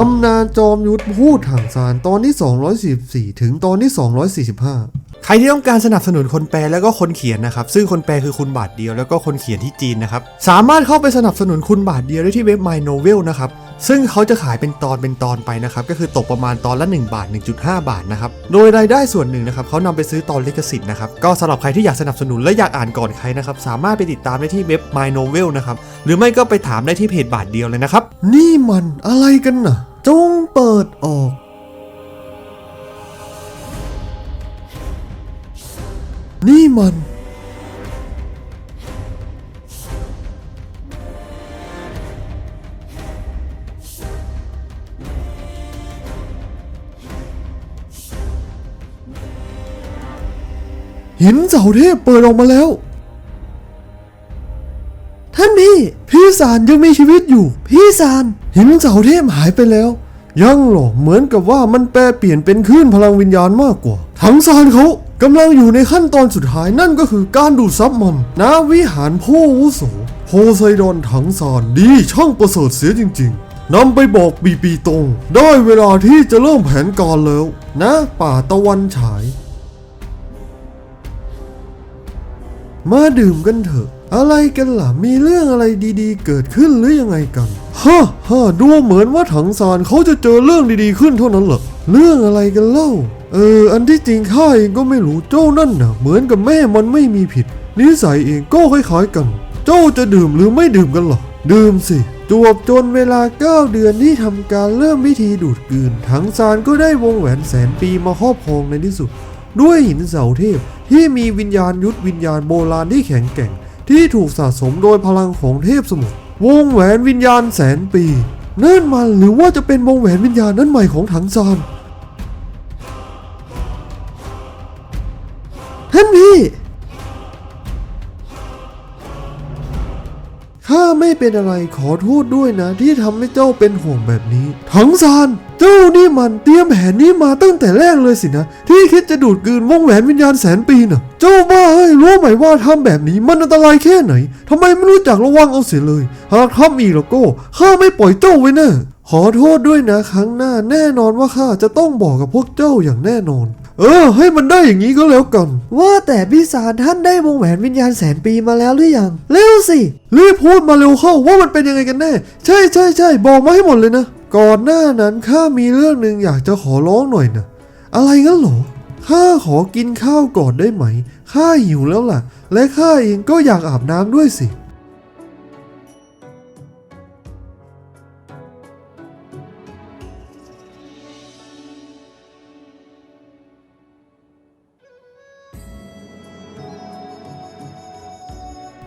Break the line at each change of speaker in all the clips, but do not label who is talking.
ตำนานจอมยุทธพูดถังซานตอนที่ 244 ถึงตอนที่ 245ใครที่ต้องการสนับสนุนคนแปลแล้วก็คนเขียนนะครับ ซึ่งคนแปลคือคุณบาทเดียวแล้วก็คนเขียนที่จีนนะครับ สามารถเข้าไปสนับสนุนคุณบาทเดียวได้ที่เว็บ My Novel นะครับ ซึ่งเขาจะขายเป็นตอนเป็นตอนไปนะครับ ก็คือตกประมาณตอนละ 1 บาท 1.5 บาทนะครับ โดยรายได้ส่วนหนึ่งนะครับเขานำไปซื้อตอนลิขสิทธิ์นะครับ ก็สำหรับใครที่อยากสนับสนุนและอยากอ่านก่อนใครนะครับ สามารถไปติดตามได้ที่เว็บ My Novel นะครับ หรือไม่ก็ไปถามได้ที่เพจบาทเดียวเลยนะครับ นี่มันอะไรกันน่ะ จงเปิดออก นี่มัน หินเสาเทพเปิดออกมาแล้ว พี่พี่สารยังมีชีวิตอยู่ พี่สารหินเสาเทพหายไปแล้ว ยังหรอเหมือนกับว่ามันแปลเปลี่ยนเป็นคลื่นพลังวิญญาณมากกว่า ทั้งซานเขากำลังอยู่ในขั้นตอนสุดท้ายนั่นก็คือการดูดซับมันณวิหารผู้อาวุโสโพไซดอนถังซานดีช่างประเสริฐเสียจริง ๆนำไปบอกปีปีตรง ได้เวลาที่จะเริ่มแผนการแล้ว นะป่าตะวันฉาย มาดื่มกันเถอะ อะไรกันล่ะ มีเรื่องอะไรดีๆ เกิดขึ้นหรือยังไงกันฮ่าฮ่าดูเหมือนว่าถังซานเขาจะเจอเรื่องดีๆขึ้นเท่านั้นเหรอเรื่องอะไรกันเล่า เออ อันที่จริงข้าเองก็ไม่รู้เจ้านั่นน่ะเหมือนกับแม่มันไม่มีผิด นิสัยเองก็คล้ายๆกัน เจ้าจะดื่มหรือไม่ดื่มกันหรอดื่มสิจวบจนเวลา 9 เดือนที่ทำการเริ่มพิธีดูดกืนถังซานก็ได้วงแหวนแสนปีมาครอบครองในที่สุด ด้วยหินเสาเทพที่มีวิญญาณยุทธวิญญาณโบราณที่แข็งแกร่ง ที่ถูกสะสมโดยพลังของเทพสมุทรวงแหวนวิญญาณแสนปีนั่นมันหรือว่าจะเป็นวงแหวนวิญญาณนั้นใหม่ของถังซานท่านพี่ ข้าไม่เป็นอะไรขอโทษด้วยนะ ที่ทำให้เจ้าเป็นห่วงแบบนี้ถังซานเจ้านี่มันเตรียมแผนนี้มาตั้งแต่แรกเลยสินะ ที่คิดจะดูดกลืนวงแหวนวิญญาณแสนปีน่ะ เจ้าบ้าเอ้ยรู้ไหมว่าทำแบบนี้มันอันตรายแค่ไหนทำไมไม่รู้จักระวังเอาเสียเลย หากทำอีกแล้วก็ข้าไม่ปล่อยเจ้าไว้แน่ขอโทษด้วยนะครั้งหน้าแน่นอนว่าข้าจะต้องบอกกับพวกเจ้าอย่างแน่นอน เออให้มันได้อย่างนี้ก็แล้วกัน
ว่าแต่พี่สารท่านได้วงแหวนวิญญาณแสนปีมาแล้วหรือยังเร็วสิ
รีบพูดมาเร็วเข้าว่ามันเป็นยังไงกันแน่ใช่ใช่ใช่บอกมาให้หมดเลยนะ ก่อนหน้านั้นข้ามีเรื่องหนึ่งอยากจะขอร้องหน่อยนะอะไรงั้นเหรอข้าขอกินข้าวก่อนได้ไหมข้าหิวแล้วล่ะ และข้าเองก็อยากอาบน้ำด้วยสิ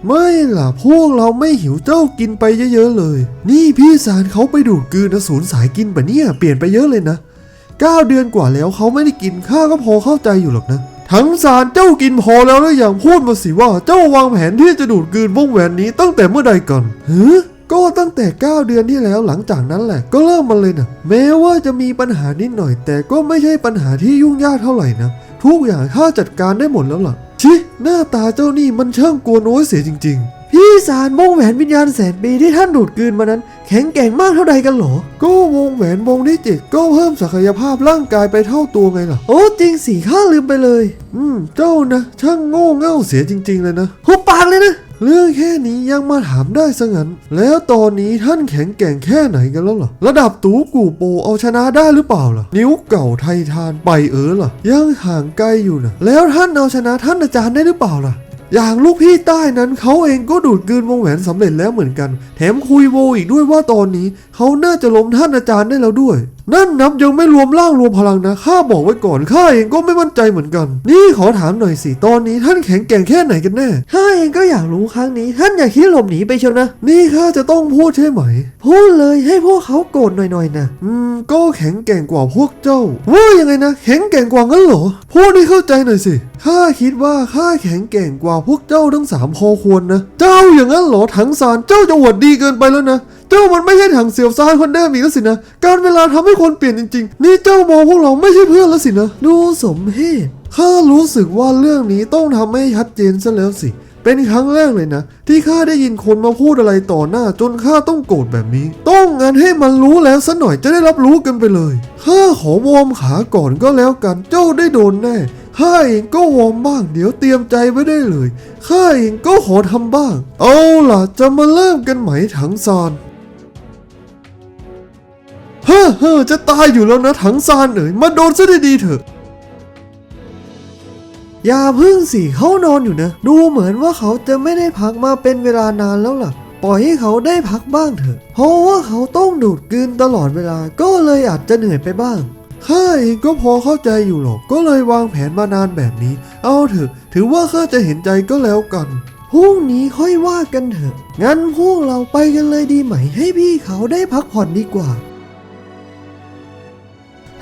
ไม่ล่ะ พวกเราไม่หิวเจ้ากินไปเยอะๆเลย นี่พี่สารเขาไปดูดกืนอสูรสายกินปะเนี่ย เปลี่ยนไปเยอะเลยนะ9เดือนกว่าแล้วเขาไม่ได้กินข้าก็พอเข้าใจอยู่หรอกนะ ทั้งสารเจ้ากินพอแล้วหรือยังพูดมาสิว่าเจ้าวางแผนที่จะดูดกืนวงแหวนนี้ตั้งแต่เมื่อใดก่อนฮึก็ตั้งแต่ 9 เดือนที่แล้วหลังจากนั้นแหละ ก็เริ่มมาเลยนะแม้ว่าจะมีปัญหานิดหน่อย แต่ก็ไม่ใช่ปัญหาที่ยุ่งยากเท่าไหร่นะทุกอย่างข้าจัดการได้หมดแล้วล่ะ ชิหน้าตาเจ้านี่มันช่างกลัวน้อยเสียจริง ๆ
พี่สารวงแหวนวิญญาณแสนปีที่ท่านดูดกลืนมานั้น แข็งแกร่งมากเท่าใดกันหรอ
ก็วงแหวนวงที่เจ็ดก็เพิ่มศักยภาพร่างกายไปเท่าตัวไงล่ะ
โอ้จริงสิข้าลืมไปเลย
อืม เจ้านะ ช่างโง่เง่าเสียจริง ๆ เลยนะ
หุบปากเลยนะ
เรื่องแค่นี้ยังมาถามได้ซะงั้น แล้วตอนนี้ท่านแข็งแกร่งแค่ไหนกันแล้วล่ะ ระดับตูกูโปเอาชนะได้หรือเปล่าล่ะ นิ้วเก่าไททานไปเออล่ะ ยังห่างไกลอยู่นะแล้วท่านเอาชนะท่านอาจารย์ได้หรือเปล่าล่ะอย่างลูกพี่ใต้นั้นเขาเองก็ดูดกลืนวงแหวนสำเร็จแล้วเหมือนกัน แถมคุยโวอีกด้วยว่าตอนนี้ เขาน่าจะล้มท่านอาจารย์ได้แล้วด้วยนั่นนับยังไม่รวมร่างรวมพลังนะข้าบอกไว้ก่อนข้าเองก็ไม่มั่นใจเหมือนกัน นี่ขอถามหน่อยสิตอนนี้ท่านแข็งแกร่งแค่ไหนกันแน่
ข้าเองก็อยากรู้ครั้งนี้ ท่านอย่าคิดหลบหนีไปเชียวนะ
นี่ข้าจะต้องพูดใช่ไหม
พูดเลยให้พวกเขาโกรธหน่อยๆนะ
อืมก็แข็งแกร่งกว่าพวกเจ้าว่ายังไงนะแข็งแกร่งกว่างั้นเหรอพูดให้เข้าใจหน่อยสิข้าคิดว่าข้าแข็งแกร่งกว่าพวกเจ้าทั้งสามพอควรนะ เจ้าอย่างนั้นเหรอถังสารเจ้าจะอวดดีเกินไปแล้วนะ เจ้ามันไม่ใช่ถังเสียวซานคนเดิมอีกแล้วสินะ การเวลาทำให้คนเปลี่ยนจริง ๆ นี่เจ้ามองพวกเราไม่ใช่เพื่อนแล้วสินะ
ดูสมเพศ
ข้ารู้สึกว่าเรื่องนี้ต้องทำให้ชัดเจนซะแล้วสิ เป็นครั้งแรกเลยนะ ที่ข้าได้ยินคนมาพูดอะไรต่อหน้า จนข้าต้องโกรธแบบนี้ ต้องงานให้มันรู้แล้วสัหน่อยจะได้รับรู้กันไปเลยข้าขอวอร์มขาก่อนก็แล้วกันเจ้าได้โดนแน่ข้าเองก็วอร์มบ้างเดี๋ยวเตรียมใจไว้ได้เลยข้าเองก็ขอทำบ้าง เอาล่ะจะมาเริ่มกันไหมถังซาน เฮ้อเฮ้อจะตายอยู่แล้วนะถังซานเอ๋ยมาโดนซะดีๆเถอะ
อย่าพึ่งสิเขานอนอยู่นะ ดูเหมือนว่าเขาจะไม่ได้พักมาเป็นเวลานานแล้วล่ะ ปล่อยให้เขาได้พักบ้างเถอะ เพราะว่าเขาต้องดูดกลืนตลอดเวลาก็เลยอาจจะเหนื่อยไปบ้าง
ข้าเองก็พอเข้าใจอยู่หรอกก็เลยวางแผนมานานแบบนี้ เอาเถอะ ถือว่าข้าจะเห็นใจก็แล้วกัน
พรุ่งนี้ค่อยว่ากันเถอะ งั้นพวกเราไปกันเลยดีไหม ให้พี่เขาได้พักผ่อนดีกว่า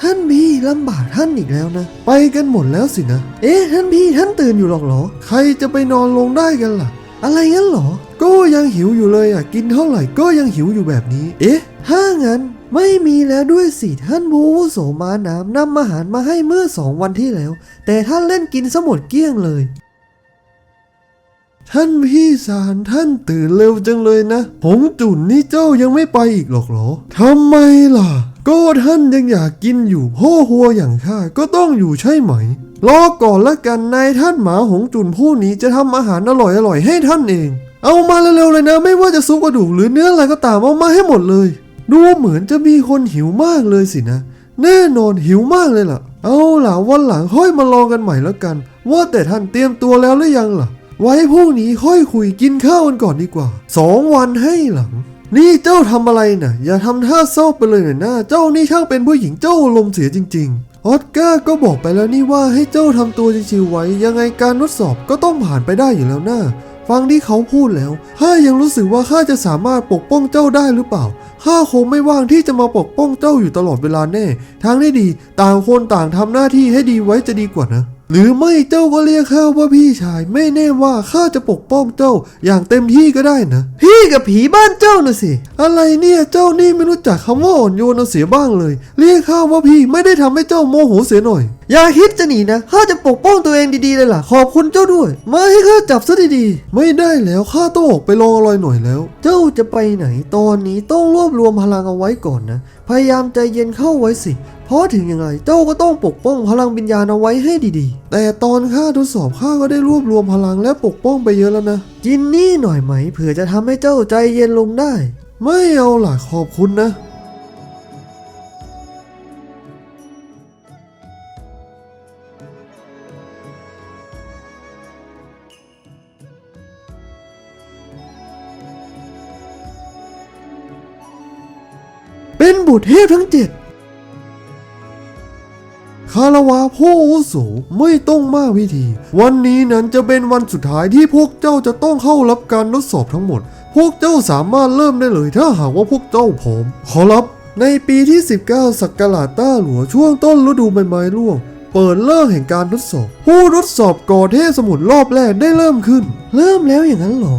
ท่านพี่ลำบากท่านอีกแล้วนะ
ไปกันหมดแล้วสินะ
เอ๊ะท่านพี่ท่านตื่นอยู่หรอกเหรอ
ใครจะไปนอนลงได้กันล่ะ
อะไรงั้นเหรอ
ก็ยังหิวอยู่เลยอะ กินเท่าไหร่ก็ยังหิวอยู่แบบนี้ เอ๊ะ
ถ้างั้นไม่มีแล้วด้วยสิท่านผู้อาวุโสมาน้ำนำอาหารมาให้เมื่อสองวันที่แล้ว แต่ท่านเล่นกินสมดเกลี้ยงเลย
ท่านพี่สารท่านตื่นเร็วจังเลยนะหงจุนนี่เจ้ายังไม่ไปอีกหรอกเหรอทำไมล่ะ ก็ท่านยังอยากกินอยู่พ่อหัวอย่างข้าก็ต้องอยู่ใช่ไหม รอก่อนละกันนายท่านหมาหงจุนผู้นี้จะทำอาหารอร่อยๆให้ท่านเอง เอามาเร็วๆเลยนะ ไม่ว่าจะซุปกระดูกหรือเนื้ออะไรก็ตามเอามาให้หมดเลย ดูเหมือนจะมีคนหิวมากเลยสินะ แน่นอนหิวมากเลยล่ะ เอาล่ะวันหลังค่อยมาลองกันใหม่แล้วกัน ว่าแต่ท่านเตรียมตัวแล้วหรือยังล่ะ ไว้พรุ่งนี้ค่อยคุยกินข้าวกันก่อนดีกว่าสองวันให้หลัง นี่เจ้าทำอะไรนะ่ะ อย่าทำท่าเศร้าไปเลยหน่อยนะเจ้านี่ช่างเป็นผู้หญิงเจ้าอารมณ์เสียจริง ๆ ออสการ์ก็บอกไปแล้วนี่ว่าให้เจ้าทำตัวชิวๆไว้ ยังไงการทดสอบก็ต้องผ่านไปได้อยู่แล้วนะฟังที่เขาพูดแล้วข้ายังรู้สึกว่าข้าจะสามารถปกป้องเจ้าได้หรือเปล่า ข้าคงไม่ว่างที่จะมาปกป้องเจ้าอยู่ตลอดเวลาแน่ ทางที่ดี ต่างคนต่างทำหน้าที่ให้ดีไว้จะดีกว่านะ หรือไม่เจ้าก็เรียกข้าว่าพี่ชาย ไม่แน่ว่าข้าจะปกป้องเจ้าอย่างเต็มที่ก็ได้นะ
พี่กับผีบ้านเจ้าน่ะสิ
อะไรเนี่ยเจ้านี่ไม่รู้จักคำว่าอ่อนโยนเอาเสียบ้างเลย เรียกข้าว่าพี่ไม่ได้ทำให้เจ้าโมโหเสียหน่อย
อย่าคิดจะหนีนะข้าจะปกป้องตัวเองดีๆเลยล่ะ ขอบคุณเจ้าด้วย มาให้ข้าจับซะดีๆ
ไม่ได้แล้วข้าต้องออกไปลองอร่อยหน่อยแล้ว
เจ้าจะไปไหนตอนนี้ต้องรวบรวมพลังเอาไว้ก่อนนะ พยายามใจเย็นเข้าไว้สิ เพราะถึงยังไงเจ้าก็ต้องปกป้องพลังวิญญาณเอาไว้ให้ดีๆ
แต่ตอนข้าทดสอบข้าก็ได้รวบรวมพลังและปกป้องไปเยอะแล้วนะ
ๆกินนี่หน่อยไหมเผื่อจะทำให้เจ้าใจเย็นลงได้
ไม่เอาล่ะขอบคุณนะ
เป็นบุตรเทพทั้งเจ็ด
คารวาผู้อาวุโสไม่ต้องมากพิธี วันนี้นั้นจะเป็นวันสุดท้ายที่พวกเจ้าจะต้องเข้ารับการทดสอบทั้งหมด พวกเจ้าสามารถเริ่มได้เลยถ้าหากว่าพวกเจ้าพร้อม ขอรับ ในปีที่ 19 สักราชต้าหลัวช่วงต้นฤดูใบไม้ร่วงเปิดเลิกแห่งการทดสอบ ผู้ทดสอบก่อเทพสมุทรอบแรกได้เริ่มขึ้น
เริ่มแล้วอย่างนั้นหรอ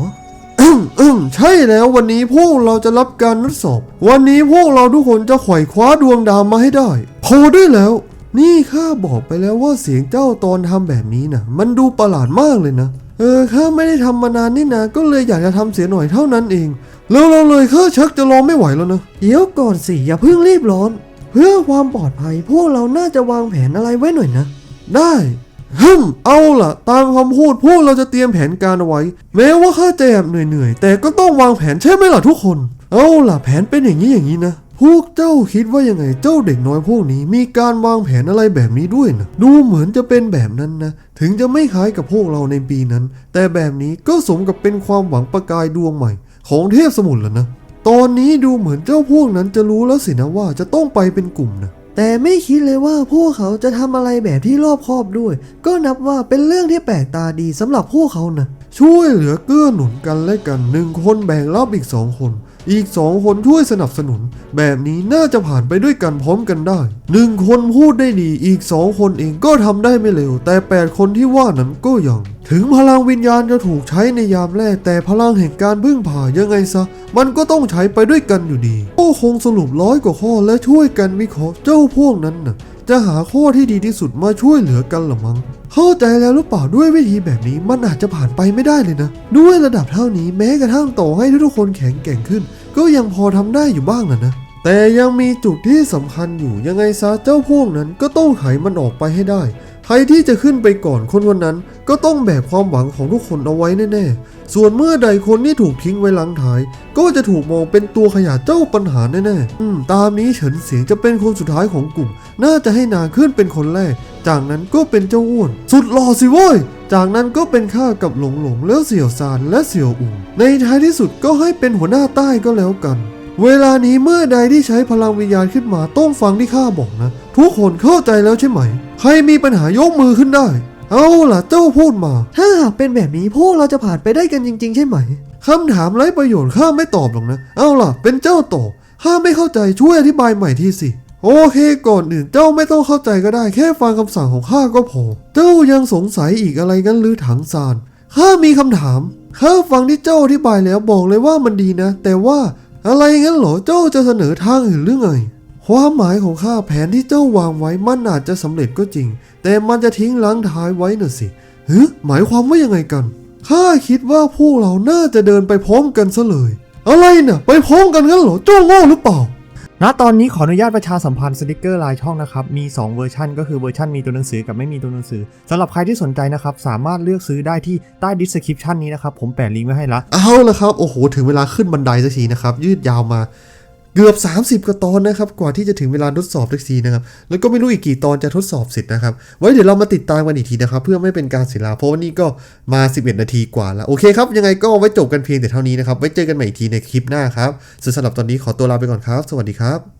อืมอืมใช่แล้ววันนี้พวกเราจะรับการทดสอบ วันนี้พวกเราทุกคนจะไขว่คว้าดวงดาวมาให้ได้ พอได้แล้ว นี่ข้าบอกไปแล้วว่าเสียงเจ้าตอนทำแบบนี้นะมันดูประหลาดมากเลยนะ เออข้าไม่ได้ทำมานานนี่นะ ก็เลยอยากจะทำเสียหน่อยเท่านั้นเอง แล้วเราเลยข้าชักจะรอไม่ไหวแล้วนะ
เดี๋ยวก่อนสิอย่าเพิ่งรีบร้อน เพื่อความปลอดภัยพวกเราน่าจะวางแผนอะไรไว้หน่อยนะ
ได้ฮึมเอาล่ะ ตามคำพูดพวกเราจะเตรียมแผนการเอาไว้ แม้ว่าข้าจะแอบเหนื่อยๆ แต่ก็ต้องวางแผนใช่ไหมล่ะทุกคน เอาล่ะ แผนเป็นอย่างนี้อย่างนี้นะ พวกเจ้าคิดว่ายังไงเจ้าเด็กน้อยพวกนี้ มีการวางแผนอะไรแบบนี้ด้วยนะดูเหมือนจะเป็นแบบนั้นนะ ถึงจะไม่คล้ายกับพวกเราในปีนั้น แต่แบบนี้ก็สมกับเป็นความหวังประกายดวงใหม่ ของเทพสมุทรแล้วนะ ตอนนี้ดูเหมือนเจ้าพวกนั้นจะรู้แล้วสินะว่าจะต้องไปเป็นกลุ่มนะ
แต่ไม่คิดเลยว่าพวกเขาจะทำอะไรแบบที่รอบคอบด้วย ก็นับว่าเป็นเรื่องที่แปลกตาดีสำหรับพวกเขานะ
ช่วยเหลือเกื้อหนุนกันและกันหนึ่งคนแบ่งรับอีกสองคน อีกสองคนช่วยสนับสนุน แบบนี้น่าจะผ่านไปด้วยกันพร้อมกันได้หนึ่งคนพูดได้ดีอีกสองคนเองก็ทำได้ไม่เร็ว แต่แปดคนที่ว่านั้นก็ยังถึงพลังวิญญาณจะถูกใช้ในยามแรก แต่พลังแห่งการพึ่งพายังไงซะ มันก็ต้องใช้ไปด้วยกันอยู่ดีก็คงสรุปร้อยกว่าข้อและช่วยกันวิเคราะห์เจ้าพวกนั้นน่ะ จะหาข้อที่ดีที่สุดมาช่วยเหลือกันหรือมั้งเข้าใจแล้วหรือเปล่าด้วยวิธีแบบนี้มันอาจจะผ่านไปไม่ได้เลยนะ ด้วยระดับเท่านี้แม้กระทั่งต่อให้ทุกคนแข็งแกร่งขึ้น ก็ยังพอทำได้อยู่บ้างนะนะ แต่ยังมีจุดที่สำคัญอยู่ยังไงซะเจ้าพวกนั้นก็ต้องไขมันออกไปให้ได้ ใครที่จะขึ้นไปก่อนคนวันนั้น ก็ต้องแบกความหวังของทุกคนเอาไว้แน่ๆ ส่วนเมื่อใดคนที่ถูกทิ้งไว้หลังท้าย ก็จะถูกมองเป็นตัวขยะเจ้าปัญหาแน่ๆ อืม ตามนี้เฉินเสียงจะเป็นคนสุดท้ายของกลุ่ม น่าจะให้นางขึ้นเป็นคนแรก จากนั้นก็เป็นเจ้าอ้วน สุดหล่อสิเว้ยจากนั้นก็เป็นข้ากับหลงหลงแล้วเสี่ยวซานและเสี่ยวอู่ในท้ายที่สุดก็ให้เป็นหัวหน้าใต้ก็แล้วกัน เวลานี้เมื่อใดที่ใช้พลังวิญญาณขึ้นมาต้องฟังที่ข้าบอกนะ ทุกคนเข้าใจแล้วใช่ไหม ใครมีปัญหายกมือขึ้นได้ เอาล่ะเจ้าพูดมา
ถ้าหากเป็นแบบนี้พวกเราจะผ่านไปได้กันจริง ๆ ใช่ไหม
คำถามไร้ประโยชน์ข้าไม่ตอบหรอกนะ เอาล่ะ เป็นเจ้าตอบข้าไม่เข้าใจช่วยอธิบายใหม่ทีสิ โอเคก่อนอื่นเจ้าไม่ต้องเข้าใจก็ได้แค่ฟังคำสั่งของข้าก็พอ เจ้ายังสงสัยอีกอะไรกันหรือถังซานข้ามีคำถามข้าฟังที่เจ้าอธิบายแล้วบอกเลยว่ามันดีนะ แต่ว่า อะไรงั้นเหรอเจ้าจะเสนอทางอื่นหรือไง ความหมายของข้าแผนที่เจ้าวางไว้มันอาจจะสำเร็จก็จริง แต่มันจะทิ้งล้างท้ายไว้น่ะสิเฮ้หมายความว่ายังไงกันข้าคิดว่าพวกเราน่าจะเดินไปพร้อมกันซะเลย อะไรเน่ะไปพร้อมกันงั้นเหรอเจ้าโง่หรือเปล่า
ณตอนนี้ขออนุญาตประชาสัมพันธ์สติกเกอร์ลายช่องนะครับ มี 2 เวอร์ชันก็คือเวอร์ชันมีตัวหนังสือกับไม่มีตัวหนังสือสำหรับใครที่สนใจนะครับ สามารถเลือกซื้อได้ที่ใต้ดิสคริปชันนี้นะครับ ผมแปะลิงก์ไว้ให้ละ
เอาละครับ โอ้โห ถึงเวลาขึ้นบันไดสักทีนะครับ ยืดยาวมา เกือบ 30กว่าตอนนะครับ กว่าที่จะถึงเวลาทดสอบทักซีนะครับ แล้วก็ไม่รู้อีกกี่ตอนจะทดสอบเสร็จนะครับ ไว้เดี๋ยวเรามาติดตามกันอีกทีนะครับ เพื่อไม่เป็นการเสียเวลาเพราะว่านี่ก็มา 11 นาทีกว่าแล้ว โอเคครับ ยังไงก็ไว้จบกันเพียงแต่เท่านี้นะครับ ไว้เจอกันใหม่อีกทีในคลิปหน้าครับส่วนสำหรับตอนนี้ขอตัวลาไปก่อนครับ สวัสดีครับ